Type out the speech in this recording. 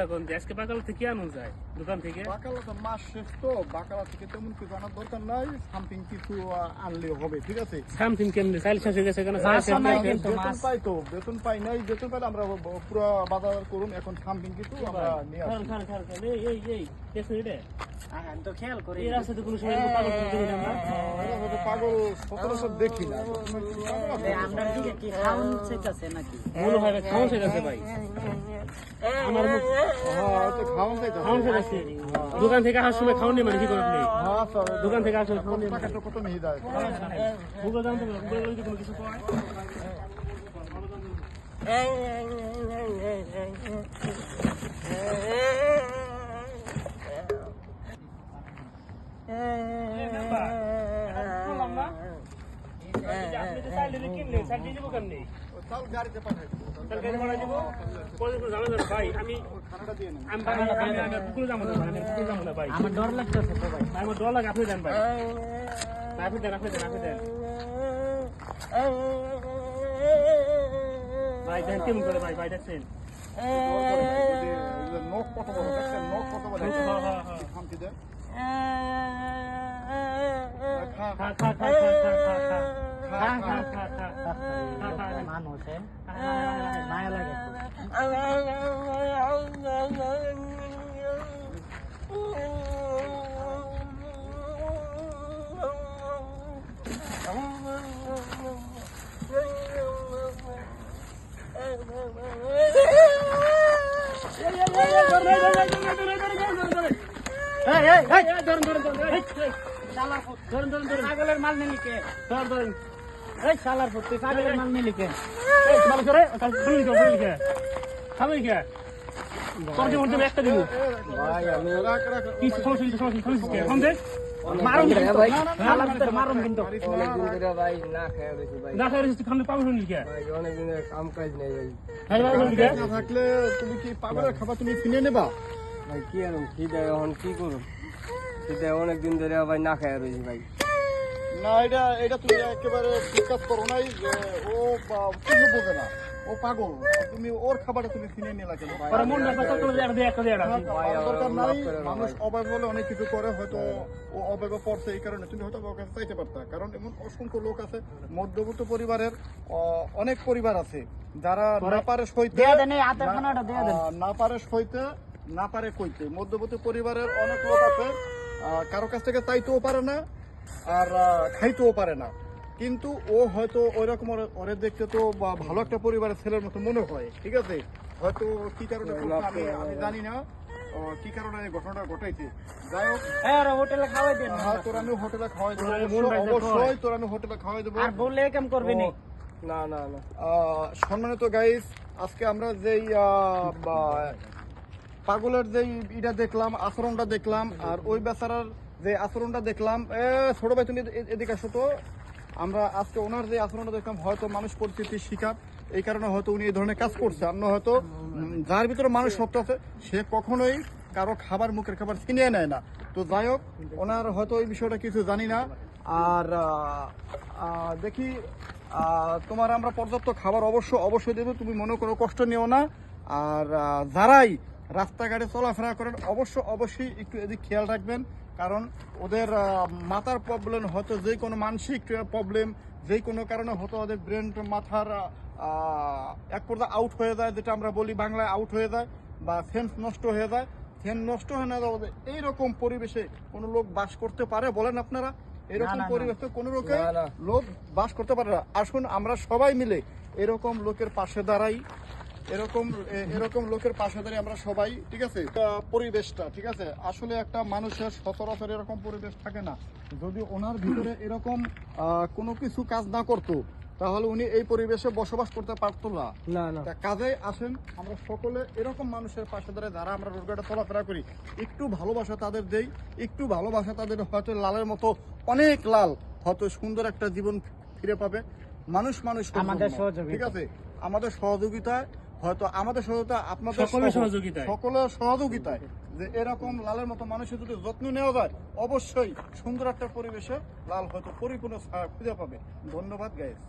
অবস্থা কোন আজকে বাকাল থেকে আনুন যায় দোকান থেকে বাকালা তো মাস শেষ তো বাকালা থেকে তেমন কিছু আনার দরকার নাই সামথিং কিছু আহ, আনলে হবে ঠিক আছে সামথিং কেমনি শেষ হয়ে গেছে কেন। বেতন পাই তো বেতন পাই নাই বেতন পাইলে আমরা পুরো বাজার করুন এখন সামথিং কিছু আমরা নিয়ে আসি খান, খান, খান। এই, এই, এই, দেখছ এটা? হ্যাঁ, আমি তো খেয়াল করি এই রাস্তাতে কোনো সময় কোনো পাগল দেখি না আমরা। পাগল দেখি না কি আপনার দিকে খাওয়ান নাকি মনে হয় ভাই খাওয়া শেষ আছে ভাই আমার মুখ হ্যাঁ, দোকান থেকে আসার সময় খাওয়ানি মানে কি করে আপনি হ্যাঁ, দোকান থেকে আসার সময় কত নিয়ে যায়? কিছু বললাম না আপনি তো চাইলে কিনলেন চাইলে দিয়ে যাব কেমনি চাল গাড়িতে পাঠাই দেবো। তাহলে গাড়ি ভাড়া দিব কোনদিন কোনো ঝামেলা নেই ভাই আমি খানাটা দিয়ে নেন। আমি ভাই আমি আমি পুকুরে যাব না ভাই আমি পুকুরে যাব না ভাই আমার ডর লাগতেছে তো ভাই ভাই আমার ডর লাগে আপনি দেন ভাই ভাই, আপনি দেন আপনি দেন আপনি দেন ভাই দেন কেমন করে ভাই ভাই দেখছেন নখ কত বড়, দেখছেন নখ কত বড়? হ্যাঁ, হ্যাঁ, হ্যাঁ। খামতি দেন। খা। খা খা খা খা খা মানুষ মায়া লাগে ধরুন ধরুন ধরুন ধরুন ধরুন ধরুন ছাগলের মাল নিলি কে ধরুন ধরুন এই শালার পুত, তুই মাল নিলি কে এই ভালো করে কাল শুনি তো শুনি কে খাবে কে তোর জীবন তুমি একটা দিব। রাখ, রাখ, রাখ। কি সমস্যা হইছে, সমস্যা হইছে, কে এখন দে। মারুন কিন্তু শালার পুতের মারুন কিন্তু না খাই রেছিস খামে পাবো শুনি কে কাম কাজ নেই ভাই। ভাই ভাই শুনি না থাকলে তুমি কি পাগলের খাবার তুমি কিনে নেবা? ভাই কি আর খিদে এখন কি করুন খিদে অনেক দিন ধরে ভাই না খাই রয়েছি ভাই। না এটা এটা তুমি একেবারে ডিসকাস করো নাই যে ও কিছু বোঝে না। ও পাগল। তুমি ওর খাবারটা তুমি কিনে মন একটা দে একটা দরকার নাই মানুষ অভাব হলে অনেক কিছু করে হয়তো ও অভাবে পড়ছে এই কারণে তুমি হয়তো কাছে চাইতে পারতা কারণ এমন অসংখ্য লোক আছে মধ্যবিত্ত পরিবারের আহ, অনেক পরিবার আছে যারা না পারে সইতে দেয়া দেন এই হাতের খানাটা দেয়া দেন। আহ, না পারে সইতে না পারে কইতে। মধ্যবর্তী পরিবারের অনেক লোক আছে আহ, কারও কাছ থেকে চাইতেও পারে না আর আহ, খাইতেও পারে না। কিন্তু ও হয়তো ওই রকম ওরে দেখতে তো বা ভালো একটা পরিবারের ছেলের মতো মনে হয় ঠিক আছে? হয়তো কি কারণে আমি আমি জানি না কি কারণে এই ঘটনাটা ঘটাইছে। যাই হোক। এই হোটেলে খাওয়াই দেন। হ্যাঁ, তোর আমি হোটেলে খাওয়াই দেবো। তোরা অবশ্য- রাখবে অবশ্যই তোর আমি হোটেলে খাওয়াই দেবো। আর বললে কেম করবি নি? না না না। সম্মানিত গাইস আজকে আমরা যেই আহ, বা- পাগলের যেই ইটা দেখলাম আচরণটা দেখলাম আর ওই বেচারার যে আচরণটা দেখলাম ছোট ভাই, তুমি এদিকে আসো তো। আমরা আজকে ওনার যে আচরণটা দেখলাম, হয়তো মানুষ পরিস্থিতির শিকার। এই কারণে হয়তো উনি এই ধরনের কাজ করছে। না হয়তো যার ভিতরে মানুষ সত্য আছে, সে কখনোই কারও খাবার মুখের খাবার ছিনিয়ে নেয় না। তো যাই হোক, ওনার হয়তো এই বিষয়টা কিছু জানি না। আর দেখি তোমার আমরা পর্যাপ্ত খাবার অবশ্য অবশ্যই দেবো। তুমি মনে কোনো কষ্ট নিও না। আর যারাই রাস্তাঘাটে চলাফেরা করেন, অবশ্য অবশ্যই একটু এদিক খেয়াল রাখবেন। কারণ ওদের মাথার প্রবলেম হয়তো যে কোনো মানসিক প্রবলেম যে কোনো কারণে হয়তো ওদের ব্রেন মাথার এক পর্যায়ে আউট হয়ে যায় যেটা আমরা বলি বাংলায় আউট হয়ে যায় বা সেন্স নষ্ট হয়ে যায়। সেন্স নষ্ট হয়ে না যাওয়া এইরকম পরিবেশে কোনো লোক বাস করতে পারে বলেন আপনারা? এরকম। পরিবেশে কোনো লোকে। লোক বাস করতে পারে না। আসুন আমরা সবাই মিলে এরকম লোকের পাশে দাঁড়াই। এরকম এরকম লোকের পাশে দাঁড়িয়ে আমরা সবাই ঠিক আছে? একটা পরিবেশটা ঠিক আছে? আসলে একটা মানুষের সচরাচর এরকম পরিবেশ থাকে না। যদি ওনার ভিতরে এরকম কোনো কিছু কাজ না করতো তাহলে উনি এই পরিবেশে বসবাস করতে পারতো না। তা কাজে আসেন আমরা সকলে এরকম মানুষের পাশে দাঁড়িয়ে যারা আমরা রোডঘাটে চলাফেরা করি একটু ভালোবাসা তাদের দেই একটু ভালোবাসা তাদের হয়তো লালের মতো অনেক লাল হয়তো সুন্দর একটা জীবন ফিরে পাবে। মানুষ মানুষ আমাদের সহযোগিতা। ঠিক আছে? আমাদের সহযোগিতায় হয়তো আমাদের সহযোগিতা আপনাদের সকলের সহযোগিতা সহযোগিতায়। সকলের সহযোগিতায় যে এরকম লালের মতো মানুষের যদি যত্ন নেওয়া যায় অবশ্যই সুন্দর একটা পরিবেশে লাল হয়তো পরিপূর্ণ ছায়া খুঁজে পাবে ধন্যবাদ গাইস